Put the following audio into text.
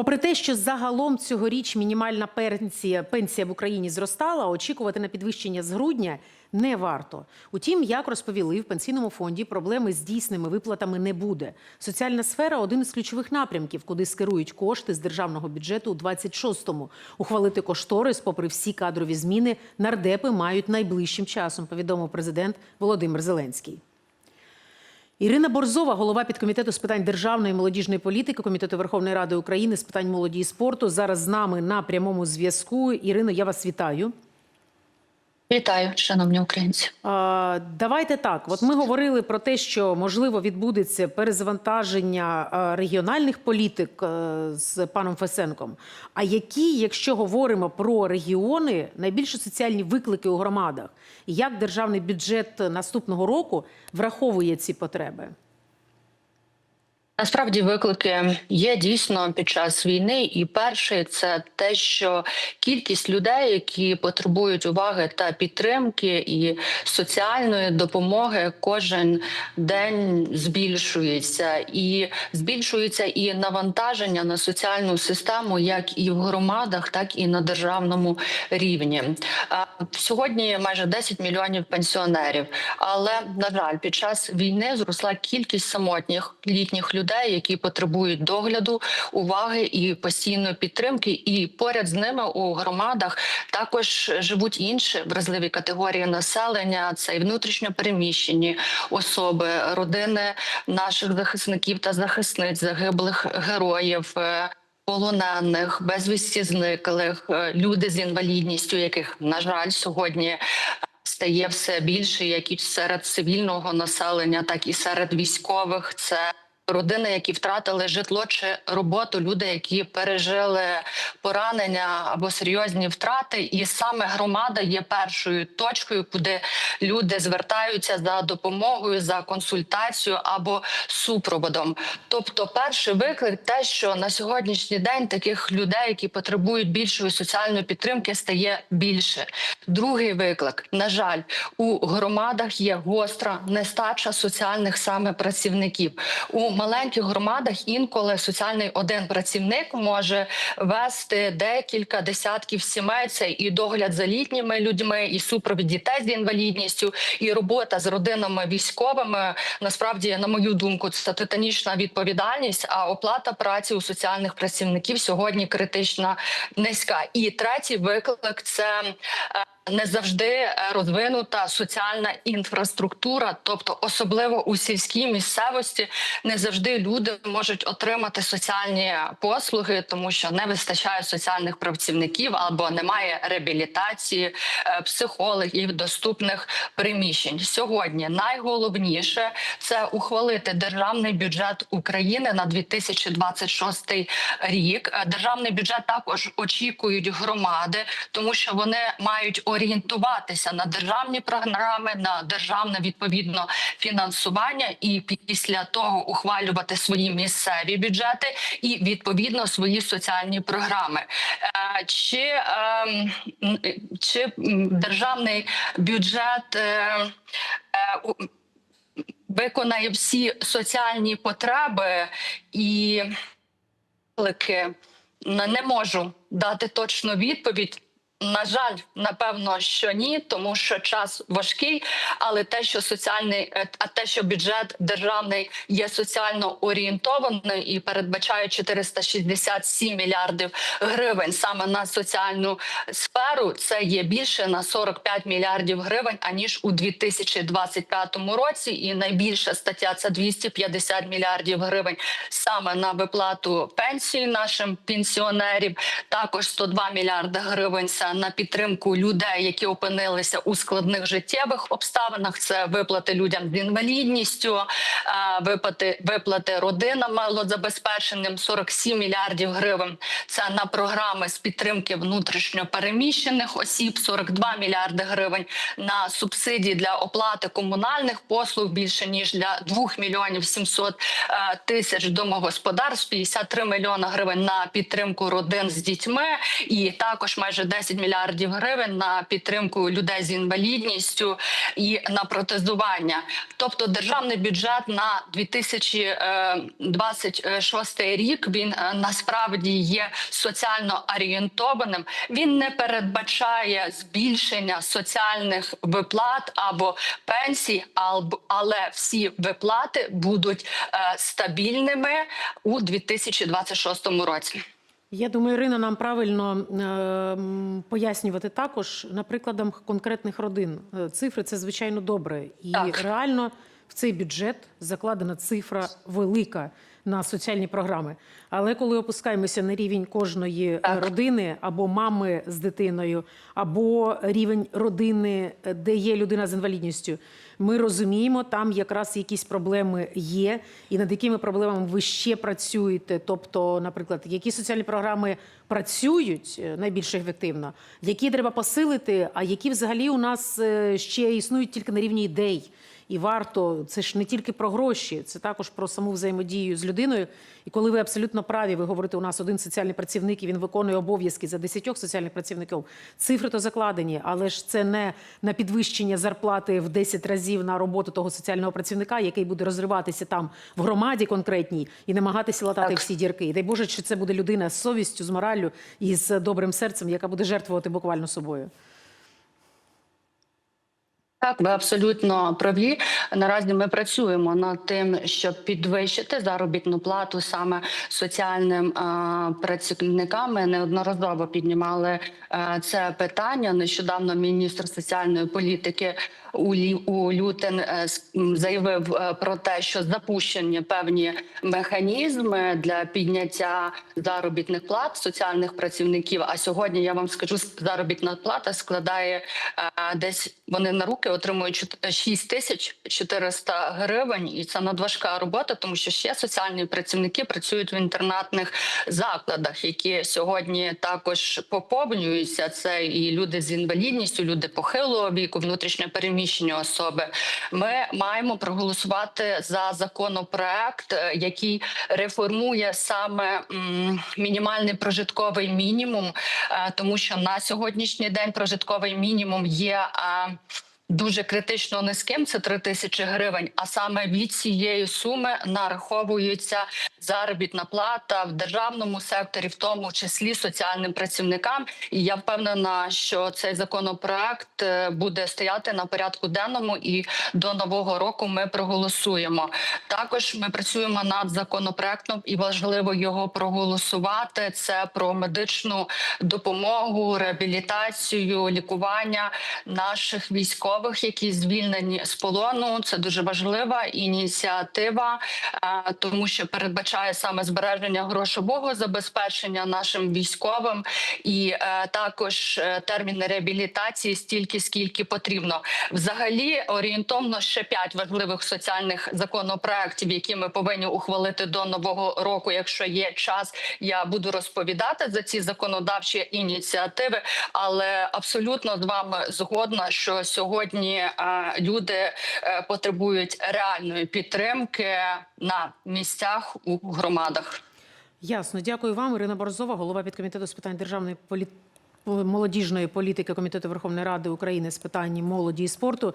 Попри те, що загалом цьогоріч мінімальна пенсія, пенсія в Україні зростала, очікувати на підвищення з грудня не варто. Утім, як розповіли в пенсійному фонді, проблеми з дійсними виплатами не буде. Соціальна сфера один із ключових напрямків, куди скерують кошти з державного бюджету у 26-му. Ухвалити кошторис, попри всі кадрові зміни, нардепи мають найближчим часом. Повідомив президент Володимир Зеленський. Ірина Борзова, голова підкомітету з питань державної молодіжної політики Комітету Верховної Ради України з питань молоді і спорту. Зараз з нами на прямому зв'язку. Ірино, я вас вітаю. Вітаю, шановні українці. А, Давайте так. От ми говорили про те, що можливо відбудеться перезавантаження регіональних політик з паном Фесенком. А які, якщо говоримо про регіони, найбільші соціальні виклики у громадах, як державний бюджет наступного року враховує ці потреби? Насправді виклики є дійсно під час війни, і перший це те, що кількість людей, які потребують уваги та підтримки і соціальної допомоги, кожен день збільшується, і збільшується і навантаження на соціальну систему, як і в громадах, так і на державному рівні. Сьогодні майже 10 мільйонів пенсіонерів, але на жаль, під час війни зросла кількість самотніх літніх людей людей, які потребують догляду, уваги і постійної підтримки. І поряд з ними у громадах також живуть інші вразливі категорії населення. Це і внутрішньо переміщені особи, родини наших захисників та захисниць, загиблих героїв. е, Полонених, безвісті зниклих, е, люди з інвалідністю, яких на жаль сьогодні стає все більше, як і серед цивільного населення, так і серед військових. Це Родини, які втратили житло чи роботу, люди, які пережили поранення або серйозні втрати, і саме громада є першою точкою, куди люди звертаються за допомогою, за консультацією або супроводом. Тобто, перший виклик, те, що на сьогоднішній день таких людей, які потребують більшої соціальної підтримки, стає більше. Другий виклик, на жаль, у громадах є гостра нестача соціальних саме працівників у маленьких громадах інколи соціальний один працівник може вести декілька десятків сімей. Це і догляд за літніми людьми, і супровід дітей з інвалідністю, і робота з родинами військовими. Насправді, на мою думку, це титанічна відповідальність. А оплата праці у соціальних працівників сьогодні критично низька. І третій виклик це. Не завжди розвинута соціальна інфраструктура, тобто особливо у сільській місцевості, не завжди люди можуть отримати соціальні послуги, тому що не вистачає соціальних працівників або немає реабілітації психологів, доступних приміщень. Сьогодні найголовніше це ухвалити державний бюджет України на 2026 рік. Державний бюджет також очікують громади, тому що вони мають орієнтуватися на державні програми, на державне відповідно фінансування, і після того ухвалювати свої місцеві бюджети і відповідно свої соціальні програми. Е, Чи, ем, чи державний бюджет е, е, виконає всі соціальні потреби і? Не можу дати точну відповідь. На жаль, напевно, що ні, тому що час важкий. Але те, що соціальний, а те, що бюджет державний є соціально орієнтований і передбачає 467 мільярдів гривень саме на соціальну сферу, це є більше на 45 мільярдів гривень аніж у 2025 році. І найбільша стаття це 250 мільярдів гривень саме на виплату пенсії нашим пенсіонерів. Також 102 мільярди гривень. Це на підтримку людей, які опинилися у складних життєвих обставинах. Це виплати людям з інвалідністю, виплати виплати родинам малозабезпеченим 47 мільярдів гривень. Це на програми з підтримки внутрішньо переміщених осіб, 42 мільярди гривень. На субсидії для оплати комунальних послуг більше ніж для 2 мільйонів 700 тисяч домогосподарств, 53 мільйона гривень на підтримку родин з дітьми, і також майже 10 мільярдів гривень на підтримку людей з інвалідністю і на протезування. Тобто, державний бюджет на 2026 рік він е, насправді є соціально орієнтованим. Він не передбачає збільшення соціальних виплат або пенсій, але всі виплати будуть е, стабільними у 2026 році. Я думаю, Ірина, нам правильно е, пояснювати також на прикладах конкретних родин. Е, Цифри це звичайно добре, і Так. реально в цей бюджет закладена цифра велика на соціальні програми. Але коли опускаємося на рівень кожної е, Так. родини або мами з дитиною, або рівень родини, е, де є людина з інвалідністю, ми розуміємо, там якраз якісь проблеми є, і над якими проблемами ви ще працюєте. Тобто, наприклад, які соціальні програми працюють е, найбільш ефективно, які треба посилити, а які взагалі у нас ще існують тільки на рівні ідей. І варто це ж не тільки про гроші, це також про саму взаємодію з людиною. І коли ви абсолютно праві, ви говорите, у нас один соціальний працівник і він виконує обов'язки за десятьох соціальних працівників. Цифри то закладені, але ж це не на підвищення зарплати в 10 разів на роботу того соціального працівника, який буде розриватися там в громаді конкретній і намагатися латати Так. всі дірки. І дай Боже, що це буде людина з совістю, з мораллю і з добрим серцем, яка буде жертвувати буквально собою. Так, ви абсолютно праві. Наразі ми працюємо над тим, щоб підвищити заробітну плату саме соціальним а, працівникам. Ми неодноразово піднімали а, це питання. Нещодавно міністр соціальної політики у Лютен е, заявив е, про те, що запущені певні механізми для підняття заробітних плат соціальних працівників. А сьогодні я вам скажу, заробітна плата складає е, десь вони на руки отримують чот- 6 тисяч 400 гривень, і це надважка робота, тому що ще соціальні працівники працюють в інтернатних закладах, які сьогодні також поповнюються. Це і люди з інвалідністю, люди похилого віку, внутрішньо переміщені особи. Ми маємо проголосувати за законопроект, е, який реформує саме мінімальний прожитковий мінімум, е, тому що на сьогоднішній день прожитковий мінімум є. Дуже критично низьким це 3 тисячі гривень. А саме від цієї суми нараховується заробітна плата в державному секторі, в тому числі соціальним працівникам. І я впевнена, що цей законопроект е, буде стояти на порядку денному, і до нового року ми проголосуємо. Також ми працюємо над законопроектом, і важливо його проголосувати. Це про медичну допомогу, реабілітацію, лікування наших військових, які звільнені з полону. Це дуже важлива ініціатива, е, тому що передбачає саме збереження грошового забезпечення нашим військовим, і е, також е, терміни реабілітації стільки, скільки потрібно. Взагалі орієнтовно ще п'ять важливих соціальних законопроєктів, які ми повинні ухвалити до нового року. Якщо є час, я буду розповідати за ці законодавчі ініціативи, але абсолютно з вами згодна, що сьогодні е, люди е, потребують реальної підтримки на місцях у громадах. Ясно, дякую вам. Ірина Борзова, голова підкомітету з питань державної полі... молодіжної політики Комітету Верховної Ради України з питань молоді і спорту.